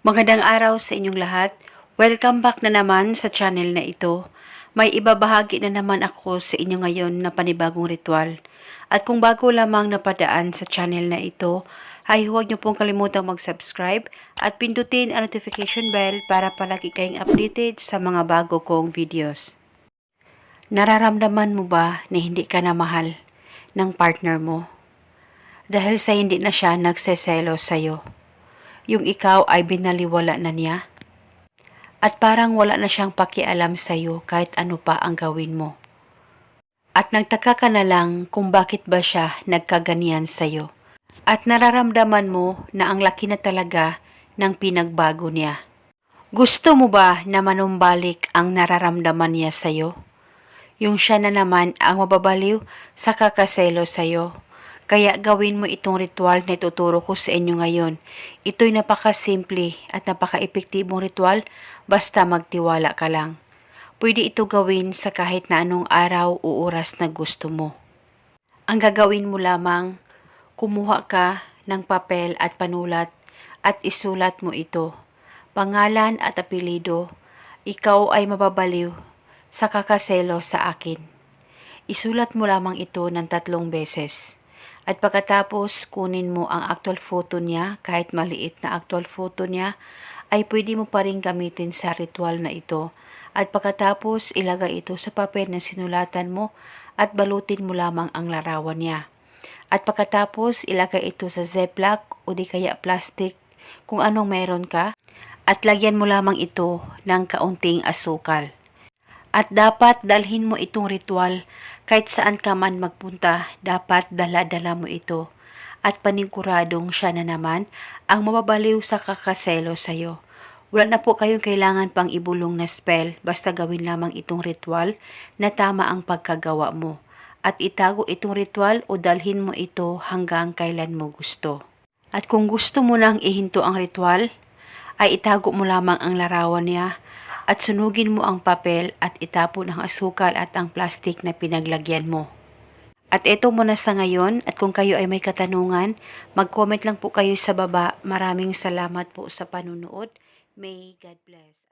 Magandang araw sa inyong lahat. Welcome back na naman sa channel na ito. May ibabahagi na naman ako sa inyo ngayon na panibagong ritual. At kung bago lamang napadaan sa channel na ito, ay huwag niyo pong kalimutang mag-subscribe at pindutin ang notification bell para palagi kayong updated sa mga bago kong videos. Nararamdaman mo ba na hindi ka na mahal ng partner mo? Dahil sa hindi na siya nagseselo sa'yo yung ikaw ay binaliwala na niya? At parang wala na siyang pakialam sa'yo kahit ano pa ang gawin mo. At nagtaka ka na lang kung bakit ba siya nagkaganiyan sa'yo. At nararamdaman mo na ang laki na talaga ng pinagbago niya. Gusto mo ba na manumbalik ang nararamdaman niya sa'yo? Yung siya na naman ang mababaliw sa kakaselo sa'yo. Kaya gawin mo itong ritual na ituturo ko sa inyo ngayon. Ito'y napakasimple at napaka-epektibong ritual basta magtiwala ka lang. Pwede ito gawin sa kahit na anong araw o oras na gusto mo. Ang gagawin mo lamang, kumuha ka ng papel at panulat at isulat mo ito. Pangalan at apelido, ikaw ay mababaliw sa kakaselo sa akin. Isulat mo lamang ito ng tatlong beses. At pagkatapos kunin mo ang actual photo niya, kahit maliit na actual photo niya, ay pwede mo pa rin gamitin sa ritual na ito. At pagkatapos ilagay ito sa papel na sinulatan mo at balutin mo lamang ang larawan niya. At pagkatapos ilagay ito sa ziplock o di kaya plastic kung anong meron ka at lagyan mo lamang ito ng kaunting asukal. At dapat dalhin mo itong ritual kahit saan ka man magpunta, dapat dala-dala mo ito. At paniguradong siya na naman ang mababaliw sa kakaselo sa'yo. Wala na po kayong kailangan pang ibulong na spell, basta gawin lamang itong ritual na tama ang pagkagawa mo. At itago itong ritual o dalhin mo ito hanggang kailan mo gusto. At kung gusto mo nang ihinto ang ritual, ay itago mo lamang ang larawan niya at sunugin mo ang papel at itapon ang asukal at ang plastic na pinaglagyan mo. At ito muna sa ngayon at kung kayo ay may katanungan, mag-comment lang po kayo sa baba. Maraming salamat po sa panunood. May God bless.